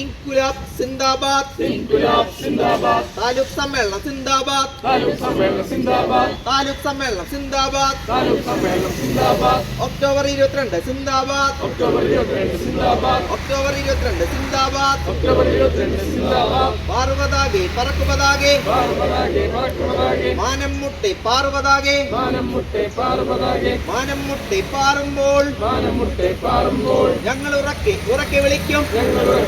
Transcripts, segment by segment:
ഇൻകുലാബ് സിന്ദാബാദ്. ഇൻകുലാബ് സിന്ദാബാദ്. താലൂക്ക് സമ്മേളനം സിന്ദാബാദ്. താലൂക്ക് സമ്മേളനം സിന്ദാബാദ്. താലൂക്ക് സമ്മേളനം സിന്ദാബാദ്. താലൂക്ക് സമ്മേളനം സിന്ദാബാദ്. ഒക്ടോബർ ഇരുപത്തിരണ്ട് സിന്ദാബാദ്. ഒക്ടോബർ ഇരുപത്തിരണ്ട് സിന്ദാബാദ്. ഒക്ടോബർ ഇരുപത്തിരണ്ട് സിന്ദാബാദ്. ഒക്ടോബർ ഇരുപത്തിരണ്ട് സിന്ദാബാദ്. പാർവതാകെ പറക്കുപതാകെ. പാർവതാകെ പറക്കുപതാകെ. മാനം മുട്ടെ പാർവതാകെ മാനം മുട്ടെ പാർവതാകെ മാനം മുട്ടെ പാറുമ്പോൾ മാനം മുട്ടെ പാറുമ്പോൾ ഞങ്ങൾ ഉറക്കെ ഉറക്കെ വിളിക്കും. ഞങ്ങൾ ഉറക്കെ ഉറക്കെ വിളിക്കും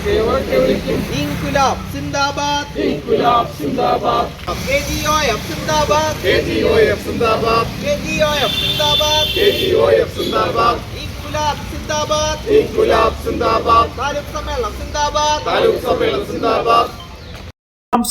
ഇൻകുലാബ് സിന്ദാബാദ്. ഇൻകുലാബ് സിന്ദാബാദ്. കെ ജി എഫ് സിന്ദാബാദ്. കെ എഫ് സിന്ദാബാദ്. കെ ജി ഒ എഫ് സിന്ദാബാദ്. കെ ജി ഒ എഫ് സിന്ദാബാദ്. ഇൻകുലാബ് സിന്ദാബാദ്. ഇൻകുലാബ് സിന്ദാബാദ്. താലൂക്ക് സമ്മേളനം സിന്ദാബാദ്. താലൂക്ക് സമ്മേളനം സിന്ദാബാദ്.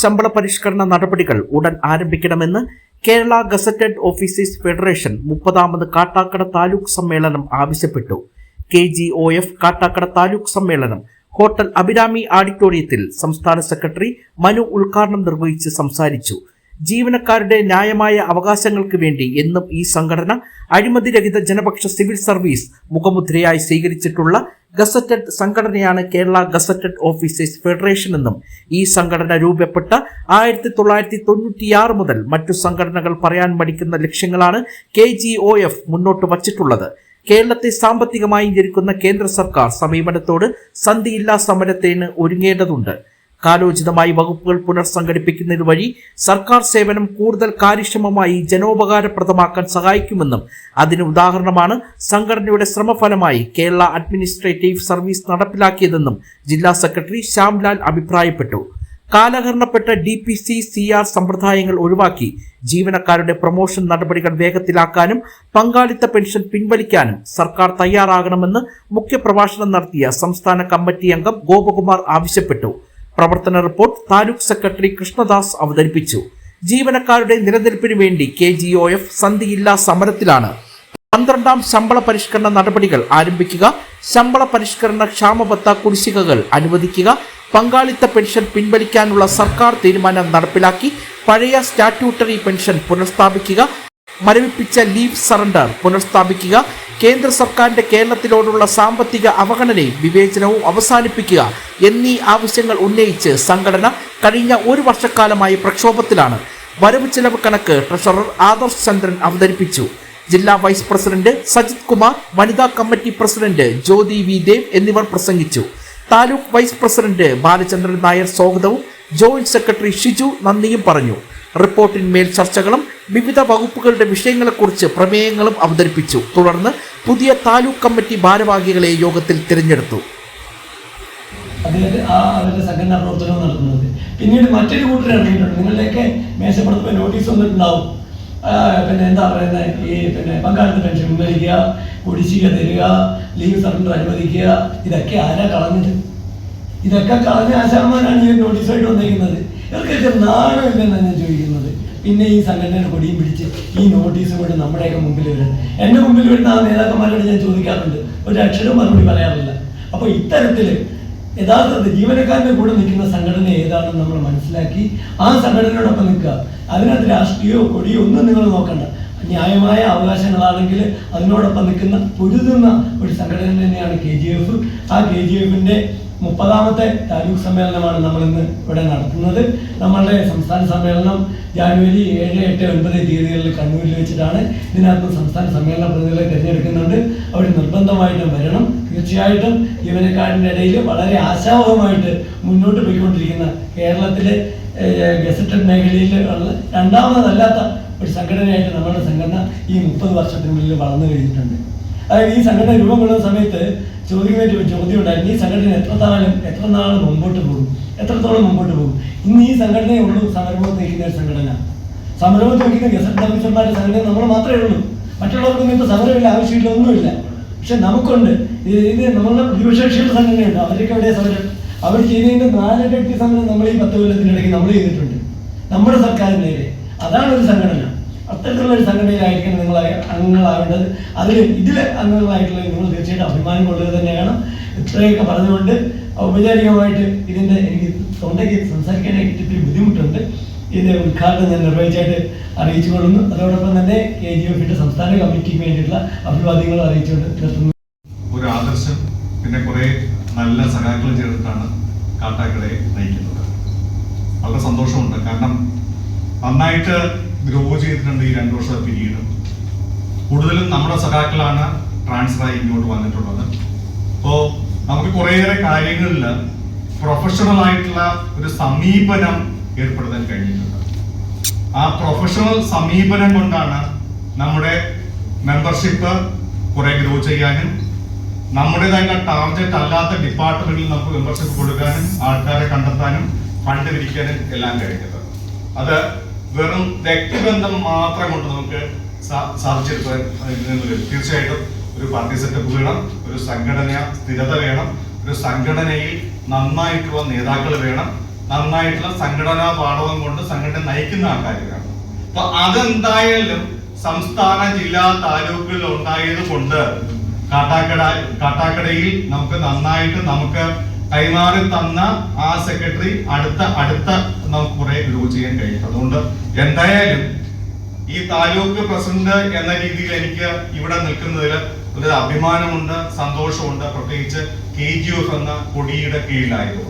ശമ്പള പരിഷ്കരണ നടപടികൾ ഉടൻ ആരംഭിക്കണമെന്ന് കേരള ഗസറ്റഡ് ഓഫീസേഴ്സ് ഫെഡറേഷൻ മുപ്പതാമത് കാട്ടാക്കട താലൂക്ക് സമ്മേളനം ആവശ്യപ്പെട്ടു. K G O F Kattakada taluk സമ്മേളനം ഹോട്ടൽ അഭിരാമി ആഡിറ്റോറിയത്തിൽ സംസ്ഥാന സെക്രട്ടറി മനു ഉദ്ഘാടനം നിർവഹിച്ച് സംസാരിച്ചു. ജീവനക്കാരുടെ ന്യായമായ അവകാശങ്ങൾക്ക് വേണ്ടി എന്നും ഈ സംഘടന അഴിമതിരഹിത ജനപക്ഷ സിവിൽ സർവീസ് മുഖമുദ്രയായി സ്വീകരിച്ചിട്ടുള്ള ഗസറ്റഡ് സംഘടനയാണ് കേരള ഗസറ്റഡ് ഓഫീസേഴ്സ് ഫെഡറേഷൻ എന്നും ഈ സംഘടന രൂപപ്പെട്ട ആയിരത്തി തൊള്ളായിരത്തി തൊണ്ണൂറ്റിയാറ് മുതൽ മറ്റു സംഘടനകൾ പറയാൻ മടിക്കുന്ന ലക്ഷ്യങ്ങളാണ് കെ മുന്നോട്ട് വച്ചിട്ടുള്ളത്. കേരളത്തെ സാമ്പത്തികമായി ഞെരുക്കുന്ന കേന്ദ്ര സർക്കാർ സമീപനത്തോട് സന്ധിയില്ലാ സമരത്തിന് ഒരുങ്ങേണ്ടതുണ്ട്. കാലോചിതമായി വകുപ്പുകൾ പുനർസംഘടിപ്പിക്കുന്നത് വഴി സർക്കാർ സേവനം കൂടുതൽ കാര്യക്ഷമമായി ജനോപകാരപ്രദമാക്കാൻ സഹായിക്കുമെന്നും അതിന് ഉദാഹരണമാണ് സംഘടനയുടെ ശ്രമഫലമായി കേരള അഡ്മിനിസ്ട്രേറ്റീവ് സർവീസ് നടപ്പിലാക്കിയതെന്നും ജില്ലാ സെക്രട്ടറി ശ്യാംലാൽ അഭിപ്രായപ്പെട്ടു. കാലഹരണപ്പെട്ട D P C C R സമ്പ്രദായങ്ങൾ ഒഴിവാക്കി ജീവനക്കാരുടെ പ്രൊമോഷൻ നടപടികൾ വേഗത്തിലാക്കാനും പങ്കാളിത്ത പെൻഷൻ പിൻവലിക്കാനും സർക്കാർ തയ്യാറാകണമെന്ന് മുഖ്യപ്രഭാഷണം നടത്തിയ സംസ്ഥാന കമ്മിറ്റി അംഗം ഗോപകുമാർ ആവശ്യപ്പെട്ടു. പ്രവർത്തന റിപ്പോർട്ട് താലൂക്ക് സെക്രട്ടറി കൃഷ്ണദാസ് അവതരിപ്പിച്ചു. ജീവനക്കാരുടെ നിലനിൽപ്പിനു വേണ്ടി കെ ജി ഒ എഫ് സന്ധിയില്ലാ സമരത്തിലാണ്. പന്ത്രണ്ടാം ശമ്പള പരിഷ്കരണ നടപടികൾ ആരംഭിക്കുക ശമ്പള പരിഷ്കരണ ക്ഷാമബത്ത കുടിശ്ശികകൾ അനുവദിക്കുക പങ്കാളിത്ത പെൻഷൻ പിൻവലിക്കാനുള്ള സർക്കാർ തീരുമാനം നടപ്പിലാക്കി പഴയ സ്റ്റാറ്റ്യൂട്ടറി പെൻഷൻ പുനഃസ്ഥാപിക്കുക മരവിപ്പിച്ച ലീവ് സറണ്ടർ പുനഃസ്ഥാപിക്കുക കേന്ദ്ര സർക്കാരിന്റെ കേരളത്തിലോടുള്ള സാമ്പത്തിക അവഗണനയും വിവേചനവും അവസാനിപ്പിക്കുക എന്നീ ആവശ്യങ്ങൾ ഉന്നയിച്ച് സംഘടന കഴിഞ്ഞ ഒരു വർഷക്കാലമായി പ്രക്ഷോഭത്തിലാണ്. വരവ് ചെലവ് കണക്ക് ട്രഷറർ ആദർശ് ചന്ദ്രൻ അവതരിപ്പിച്ചു. ജില്ലാ വൈസ് പ്രസിഡന്റ് സജിത് കുമാർ വനിതാ committee president Jyothi V Dev എന്നിവർ പ്രസംഗിച്ചു. താലൂക്ക് വൈസ് പ്രസിഡന്റ് ബാലചന്ദ്രൻ നായർ സ്വാഗതവും ജോയിന്റ് സെക്രട്ടറി ഷിജു നന്ദിയും പറഞ്ഞു. റിപ്പോർട്ടിന്മേൽ ചർച്ചകളും വിവിധ വകുപ്പുകളുടെ വിഷയങ്ങളെക്കുറിച്ച് പ്രമേയങ്ങളും അവതരിപ്പിച്ചു. തുടർന്ന് പുതിയ താലൂക്ക് കമ്മിറ്റി ഭാരവാഹികളെ യോഗത്തിൽ തിരഞ്ഞെടുത്തു. പിന്നീട് മറ്റൊരു കൂട്ടർ ഇറങ്ങിയിട്ടുണ്ട്. നിങ്ങളുടെയൊക്കെ മേശപ്പുറത്ത് നോട്ടീസ് വന്നിട്ടുണ്ടാവും. പിന്നെ എന്താ പറയുന്നത് ഈ പിന്നെ പങ്കാളിത്ത പെൻഷൻ പിൻവലിക്കുക കുടിശ്ശിക തരിക ലീവ് സർട്ടിഫിക്കറ്റ് അനുവദിക്കുക ഇതൊക്കെ ആരാ കളഞ്ഞത്? ഇതൊക്കെ കളഞ്ഞ ആശാമാനാണ് ഈ നോട്ടീസായിട്ട് വന്നിരിക്കുന്നത്. ഇവർക്കൊക്കെ നാണമില്ലെന്നാണ് ഞാൻ ചോദിക്കുന്നത്? പിന്നെ ഈ സംഘടനയുടെ കൊടിയും പിടിച്ച് ഈ നോട്ടീസ് കൊണ്ട് നമ്മുടെയൊക്കെ മുമ്പിൽ വരും എന്റെ മുമ്പിൽ വരുന്ന ആ നേതാക്കന്മാരോട് ഞാൻ ചോദിക്കാറുണ്ട്. ഒരു അക്ഷരവും മറുപടി പറയാറില്ല. അപ്പോൾ ഇത്തരത്തിൽ യഥാർത്ഥത്തിൽ ജീവനക്കാരന്റെ കൂടെ നിൽക്കുന്ന സംഘടന ഏതാണെന്ന് നമ്മൾ മനസ്സിലാക്കി ആ സംഘടനയോടൊപ്പം നിൽക്കുക. അതിനകത്ത് രാഷ്ട്രീയമോ കൊടിയോ ഒന്നും നിങ്ങൾ നോക്കണ്ട. ന്യായമായ അവകാശങ്ങളാണെങ്കിൽ അതിനോടൊപ്പം നിൽക്കുന്ന പൊരുതുന്ന ഒരു സംഘടന തന്നെയാണ് കെ ജി എഫ്. ആ കെ ജി എഫിന്റെ മുപ്പതാമത്തെ താലൂക്ക് സമ്മേളനമാണ് നമ്മൾ ഇന്ന് ഇവിടെ നടത്തുന്നത്. നമ്മളുടെ സംസ്ഥാന സമ്മേളനം ജാനുവരി ഏഴ് എട്ട് ഒൻപത് തീയതികളിൽ കണ്ണൂരിൽ വെച്ചിട്ടാണ്. ഇതിനകത്ത് സംസ്ഥാന സമ്മേളന പ്രതിനിധികളെ തിരഞ്ഞെടുക്കുന്നുണ്ട്. അവർ നിർബന്ധമായിട്ടും വരണം. തീർച്ചയായിട്ടും ജീവനക്കാരുടെ ഇടയിൽ വളരെ ആശാവഹമായിട്ട് മുന്നോട്ട് പോയിക്കൊണ്ടിരിക്കുന്ന കേരളത്തിലെ ഗസറ്റഡ് മേഖലയിൽ ഉള്ള രണ്ടാമതല്ലാത്ത ഒരു സംഘടനയായിട്ട് നമ്മുടെ സംഘടന ഈ മുപ്പത് വർഷത്തിനുള്ളിൽ വളർന്നു കഴിഞ്ഞിട്ടുണ്ട്. അതായത് ഈ സംഘടന രൂപം കൊള്ളുന്ന സമയത്ത് ചോദ്യമായിട്ട് ചോദ്യം ഉണ്ടായിരുന്നു. ഈ സംഘടന എത്ര നാളും എത്ര നാൾ മുമ്പോട്ട് പോകും? എത്രത്തോളം മുമ്പോട്ട് പോകും? ഇന്ന് ഈ സംഘടനയെ ഉള്ളൂ സമരമുഖത്ത് നിൽക്കുന്ന ഒരു സംഘടന. സമരമുഖത്ത് നിൽക്കുന്ന ഗസറ്റ് ഓഫീസർമാരുടെ സംഘടന നമ്മൾ മാത്രമേ ഉള്ളൂ. മറ്റുള്ളവർക്കൊന്നും ഇപ്പോൾ സമരമില്ല ആവശ്യമില്ല ഒന്നുമില്ല. പക്ഷെ നമുക്കുണ്ട്. ഇത് നമ്മളുടെ പ്രതിപക്ഷ കക്ഷിയുടെ സംഘടനയുണ്ട്. അവരൊക്കെ എവിടെയാണ് സമരം? അവർ ചെയ്തതിന്റെ നാലിരട്ടി സമരം നമ്മൾ ഈ പത്ത് കൊല്ലത്തിനിടയ്ക്ക് നമ്മൾ ചെയ്തിട്ടുണ്ട്. നമ്മുടെ സർക്കാരിനെതിരെ. അതാണ് ഒരു സംഘടന. അത്തരത്തിലുള്ള ഒരു സംഘടനയിലായിരിക്കണം നിങ്ങൾ അംഗങ്ങളാവേണ്ടത്. അതിൽ ഇതിൽ അംഗങ്ങളായിട്ടുള്ള നിങ്ങൾ തീർച്ചയായിട്ടും അഭിമാനം കൊള്ളുക തന്നെയാണ്. ഇത്രയൊക്കെ പറഞ്ഞുകൊണ്ട് ഔപചാരികമായിട്ട് ഇതിന്റെ എനിക്ക് തൊണ്ടയ്ക്ക് സംസാരിക്കാനായിട്ട് ഇത്തിരി ബുദ്ധിമുട്ടുണ്ട്. ഇതിന്റെ ഉദ്ഘാടനം ഞാൻ നിർവഹിച്ചായിട്ട് അറിയിച്ചു കൊള്ളുന്നു അതോടൊപ്പം തന്നെ കെ ജി എഫിന്റെ സംസ്ഥാന കമ്മിറ്റിക്ക് വേണ്ടിയിട്ടുള്ള അഭിവാദ്യങ്ങൾ അറിയിച്ചുകൊണ്ട് നിർത്തുന്നു ഒരു ആദർശ ആയിട്ടാണ് കാട്ടാക്കളെ നയിക്കുന്നത്. വളരെ സന്തോഷമുണ്ട്. കാരണം നന്നായിട്ട് ഗ്രോ ചെയ്തിട്ടുണ്ട് ഈ രണ്ടു വർഷത്തെ പിന്നീട് കൂടുതലും നമ്മുടെ സഖാക്കളാണ് ട്രാൻസ്ഫറായി ഇങ്ങോട്ട് വന്നിട്ടുള്ളത്. അപ്പോൾ നമുക്ക് കുറേയേറെ കാര്യങ്ങളിൽ പ്രൊഫഷണൽ ആയിട്ടുള്ള ഒരു സമീപനം ഏർപ്പെടുത്താൻ കഴിഞ്ഞിട്ടുണ്ട്. ആ പ്രൊഫഷണൽ സമീപനം കൊണ്ടാണ് നമ്മുടെ മെമ്പർഷിപ്പ് കുറെ ഗ്രോ ചെയ്യാനും നമ്മുടേതായിട്ടുള്ള ടാർഗറ്റ് അല്ലാത്ത ഡിപ്പാർട്ട്മെന്റിൽ നമുക്ക് മെമ്പർഷിപ്പ് കൊടുക്കാനും ആൾക്കാരെ കണ്ടെത്താനും ഫണ്ട് പിരിക്കാനും എല്ലാം കഴിഞ്ഞത് അത് വെറും വ്യക്തിബന്ധം മാത്രം കൊണ്ട് നമുക്ക് സാധിച്ചെടുക്കാൻ തീർച്ചയായിട്ടും ഒരു പാർട്ടി സെറ്റപ്പ് വേണം ഒരു സംഘടന സ്ഥിരത വേണം ഒരു സംഘടനയിൽ നന്നായിട്ടുള്ള നേതാക്കൾ വേണം നന്നായിട്ടുള്ള സംഘടനാ പാഠവും കൊണ്ട് സംഘടന നയിക്കുന്ന ആൾക്കാർ വേണം. അപ്പൊ അതെന്തായാലും സംസ്ഥാന ജില്ലാ താലൂക്കുകളിൽ ഉണ്ടായത് കൊണ്ട് കാട്ടാക്കട കാട്ടാക്കടയിൽ നമുക്ക് നന്നായിട്ട് നമുക്ക് കൈമാറി തന്ന ആ സെക്രട്ടറി അടുത്ത അടുത്ത നമുക്ക് കുറെ ഗ്രോ ചെയ്യാൻ കഴിയും. അതുകൊണ്ട് എന്തായാലും ഈ താലൂക്ക് പ്രസിഡന്റ് എന്ന രീതിയിൽ എനിക്ക് ഇവിടെ നിൽക്കുന്നതിൽ ഒരു അഭിമാനമുണ്ട് സന്തോഷമുണ്ട്. പ്രത്യേകിച്ച് കെ ജി എഫ് എന്ന കൊടിയുടെ കീഴിലായതുകൊണ്ട്